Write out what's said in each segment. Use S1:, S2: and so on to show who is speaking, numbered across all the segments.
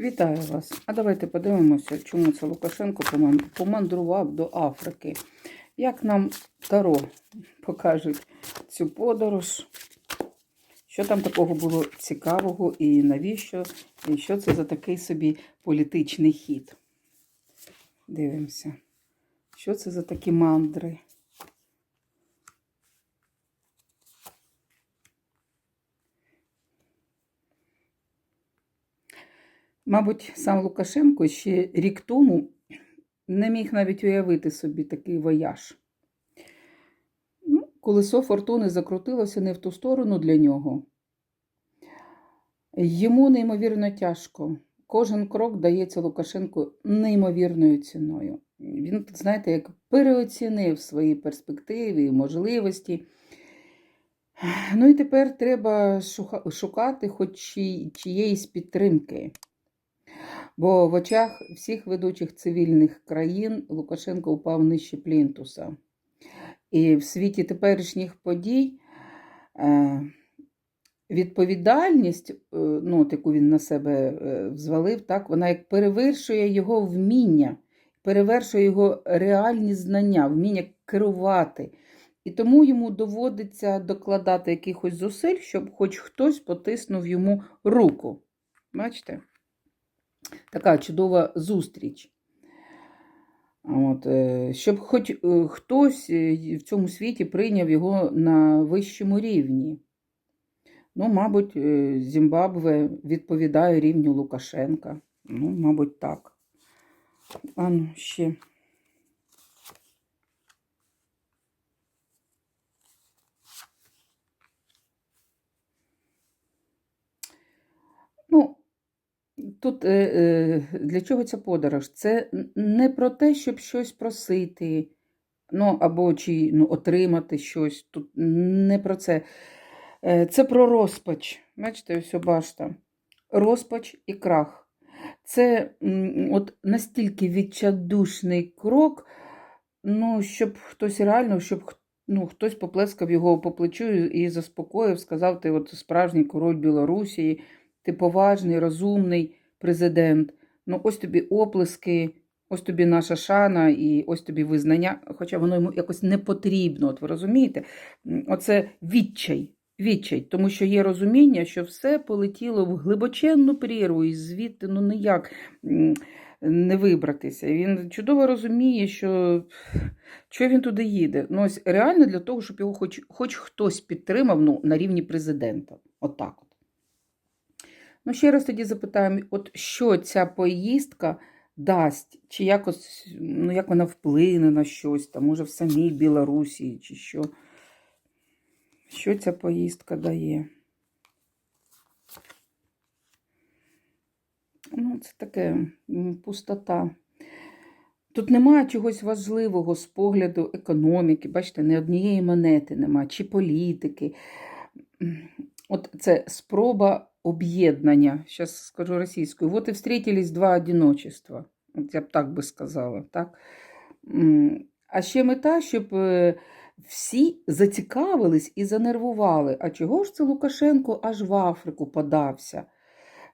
S1: Вітаю вас. А давайте подивимося, чому це Лукашенко помандрував до Африки. Як нам Таро покажуть цю подорож? Що там такого було цікавого і навіщо? І що це за такий собі політичний хід? Дивимося. Що це за такі мандри? Мабуть, сам Лукашенко ще рік тому не міг навіть уявити собі такий вояж. Ну, колесо фортуни закрутилося не в ту сторону для нього. Йому неймовірно тяжко. Кожен крок дається Лукашенку неймовірною ціною. Він, знаєте, як переоцінив свої перспективи і можливості. Ну і тепер треба шукати хоч чиєїсь підтримки. Бо в очах всіх ведучих цивільних країн Лукашенко упав нижче плінтуса. І в світі теперішніх подій е, відповідальність, е, ну, яку він на себе е, взвалив, так, вона як перевершує його вміння, перевершує його реальні знання, вміння керувати. І тому йому доводиться докладати якихось зусиль, щоб хоч хтось потиснув йому руку. Бачите? Така чудова зустріч. От, е, щоб хоч е, хтось е, в цьому світі прийняв його на вищому рівні. Ну, мабуть, Зімбабве відповідає рівню Лукашенка. Ну, мабуть, так. А ну, ще. Ну, Тут е, е, для чого ця подорож? Це не про те, щоб щось просити, ну або чи ну, отримати щось. Тут не про це. Е, Це про розпач. Бачите, ось башта. Розпач і крах. Це от настільки відчайдушний крок, ну, щоб хтось реально, щоб ну, хтось поплескав його по плечу і заспокоїв, сказав, ти от справжній король Білорусі, ти поважний, розумний президент. Ну, ось тобі оплески, ось тобі наша шана і ось тобі визнання. Хоча воно йому якось не потрібно, от ви розумієте? Оце відчай. Відчай, тому що є розуміння, що все полетіло в глибоченну прірву, і звідти ну ніяк не вибратися. Він чудово розуміє, що що він туди їде. Ну, ось реально для того, щоб його хоч, хоч хтось підтримав ну, на рівні президента. Отак от. Ну, ще раз тоді запитаємо, от що ця поїздка дасть, чи якось, ну, як вона вплине на щось, там, може, в самій Білорусі, чи що. Що ця поїздка дає? Ну, це таке пустота. Тут немає чогось важливого з погляду економіки. Бачите, ні однієї монети немає, чи політики. От це спроба об'єднання. Зараз скажу російською. Вот і встретились два одиночества. От я б так би сказала. Так? А ще мета, щоб е, всі зацікавились і занервували. А чого ж це Лукашенко аж в Африку подався?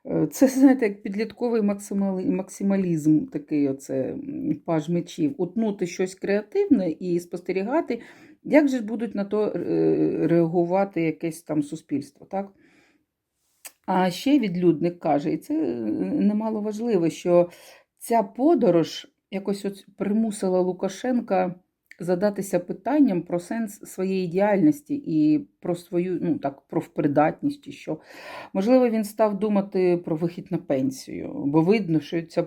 S1: Е, Це, знаєте, як підлітковий максималізм, такий оце паж мечів. Утнути щось креативне і спостерігати, як же будуть на то е, реагувати якесь там суспільство. так? А ще відлюдник каже, і це е, немало важливо, що ця подорож якось от примусила Лукашенка задатися питанням про сенс своєї діяльності і про свою, ну так, про впридатність, чи що. Можливо, він став думати про вихід на пенсію, бо видно, що ця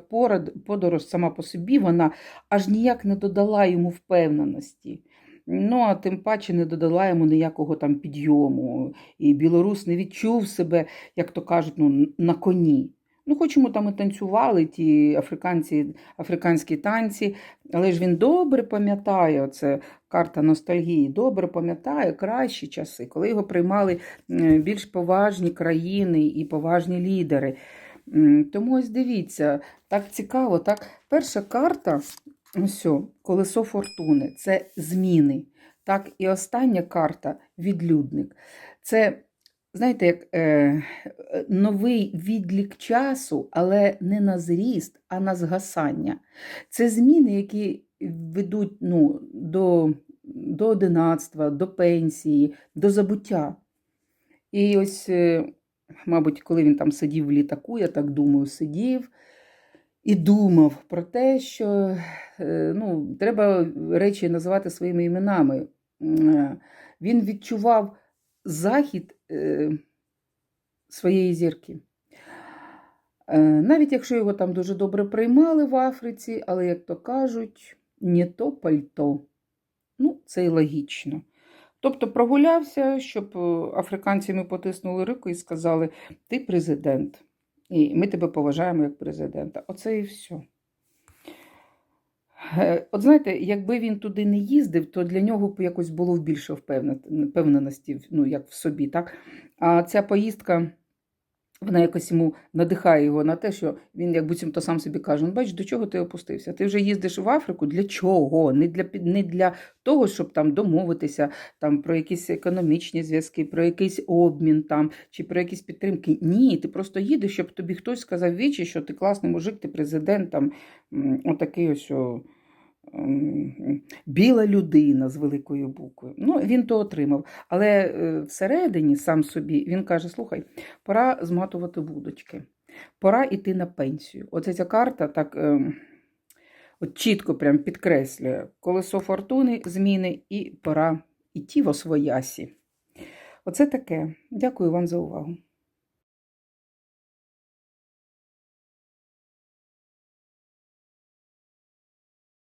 S1: подорож сама по собі вона аж ніяк не додала йому впевненості. Ну, а тим паче не додала йому ніякого там підйому. І білорус не відчув себе, як то кажуть, ну, на коні. Ну, хоч йому там і танцювали ті африканці, африканські танці, але ж він добре пам'ятає, оце карта ностальгії, добре пам'ятає кращі часи, коли його приймали більш поважні країни і поважні лідери. Тому ось дивіться, так цікаво. Так, перша карта, ось, о, колесо фортуни це зміни. Так, і остання карта відлюдник. Це знаєте, як е, новий відлік часу, але не на зріст, а на згасання. Це зміни, які ведуть ну, до, до одинацтва, до пенсії, до забуття. І ось, е, мабуть, коли він там сидів в літаку, я так думаю, сидів і думав про те, що е, ну, треба речі називати своїми іменами. Він відчував захід е, своєї зірки. Е, Навіть якщо його там дуже добре приймали в Африці, але, як то кажуть, не то пальто. Ну, це і логічно. Тобто прогулявся, щоб африканці йому потиснули руку і сказали: ти президент, і ми тебе поважаємо як президента. Оце і все. От знаєте, якби він туди не їздив, то для нього б якось було більше впевненості, ну, як в собі, так? А ця поїздка, вона якось йому надихає його на те, що він, як буцімто сам собі каже: ну, бачиш, до чого ти опустився? Ти вже їздиш в Африку для чого? Не для, не для того, щоб там домовитися там, про якісь економічні зв'язки, про якийсь обмін там, чи про якісь підтримки. Ні, ти просто їдеш, щоб тобі хтось сказав вічі, що ти класний мужик, ти президент, там, отакий ось. Біла людина з великою буквою. Ну, він то отримав. Але е, всередині сам собі він каже: слухай, пора зматувати вудочки, пора йти на пенсію. Оце ця карта так ем, от чітко прям підкреслює колесо фортуни, зміни, і пора йти в освоясі. Оце таке. Дякую вам за увагу.